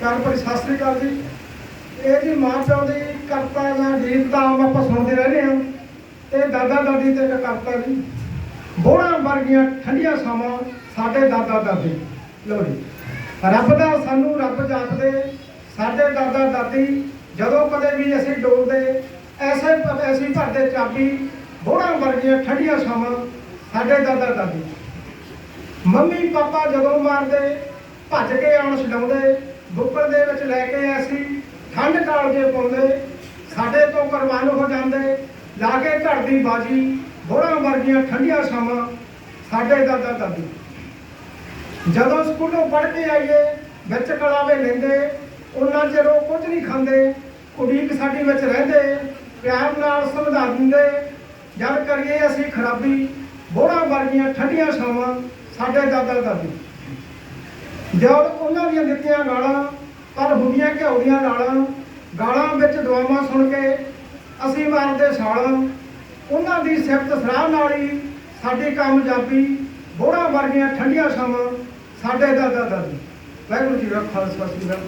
ਪਿਆਰ ਭਰੀ ਸਤਿ ਸ੍ਰੀ ਅਕਾਲ ਜੀ। ਇਹ ਜੀ ਮਾਂ ਪਿਓ ਦੀ ਕਰਤਾ ਜਾਂ ਗੀਤ ਤਾਂ ਆਮ ਆਪਾਂ ਸੁਣਦੇ ਰਹਿੰਦੇ ਹਾਂ। ਤੇ ਦਾਦਾ ਦਾਦੀ ਤੇ ਇੱਕ ਕਰਤਾ ਜੀ। ਬੋੜਾਂ ਵਰਗੀਆਂ ਠੰਡੀਆਂ ਛਾਵਾਂ ਸਾਡੇ ਦਾਦਾ ਦਾਦੀ। ਲੋ ਜੀ। ਰੱਬ ਦਾ ਸਾਨੂੰ ਰੱਬ ਜਾਪਦੇ। ਸਾਡੇ ਦਾਦਾ ਦਾਦੀ ਜਦੋਂ ਕਦੇ ਵੀ ਅਸੀਂ ਡੋਲਦੇ, ਐਸੇ ਐਸੀ ਭਰਦੇ ਚਾਬੀ, ਬੋੜਾਂ ਵਰਗੀਆਂ ਠੰਡੀਆਂ ਛਾਵਾਂ ਸਾਡੇ ਦਾਦਾ ਦਾਦੀ। ਮੰਮੀ, ਪਾਪਾ ਜਦੋਂ ਮਾਰਦੇ, ਭੱਜ ਕੇ ਆਉਣ ਛਡਾਉਂਦੇ ਬੁੱਕਲ ਦੇ ਵਿੱਚ ਲੈ ਕੇ ਅਸੀਂ ਠੰਡ ਕਾਲਜੇ ਪਾਉਂਦੇ ਸਾਡੇ ਤੋਂ ਕੁਰਬਾਨ ਹੋ ਜਾਂਦੇ, ਲਾ ਕੇ ਘਰ ਦੀ ਬਾਜੀ, ਬੋੜਾਂ ਵਰਗੀਆਂ ਠੰਡੀਆਂ ਛਾਵਾਂ ਸਾਡੇ ਦਾਦਾ ਦਾਦੀ। ਜਦੋਂ ਸਕੂਲੋਂ ਪੜ੍ਹ ਕੇ ਆਈਏ, ਵਿੱਚ ਕਲਾਵੇ ਲੈਂਦੇ, ਉਹਨਾਂ ਚਿਰ ਉਹ ਕੁਝ ਨਹੀਂ ਖਾਂਦੇ ਉਡੀਕ ਸਾਡੀ ਵਿੱਚ ਰਹਿੰਦੇ, ਪਿਆਰ ਨਾਲ ਸਮਝਾ ਦਿੰਦੇ, ਜਦ ਕਰੀਏ ਅਸੀਂ ਖਰਾਬੀ, ਬੋੜਾਂ ਵਰਗੀਆਂ ਠੰਡੀਆਂ ਛਾਵਾਂ ਸਾਡੇ ਦਾਦਾ ਦਾਦੀ। ਜਦ ਉਹਨਾਂ ਦੀਆਂ ਦਿੱਤੀਆਂ ਗਾਲਾਂ, ਪਰ ਹੁੰਦੀਆਂ ਘਿਓ ਦੀਆਂ ਗਾਲਾਂ ਵਿੱਚ ਦੁਆਵਾਂ ਸੁਣ ਕੇ ਅਸੀਂ ਮਾਰਦੇ ਛਾਲਾਂ। ਉਹਨਾਂ ਦੀ ਸਿਫਤ ਸਰਾਹ ਨਾਲ ਹੀ ਸਾਡੀ ਕਾਮਯਾਬੀ ਬੋੜਾਂ ਵਰਗੀਆਂ ਠੰਡੀਆਂ ਛਾਵਾਂ ਸਾਡੇ ਦਾਦਾ ਦਾਦੀ। ਵਾਹਿਗੁਰੂ ਜੀ ਕਾ ਖਾਲਸਾ ਸ੍ਰੀ ਅਕਾਲ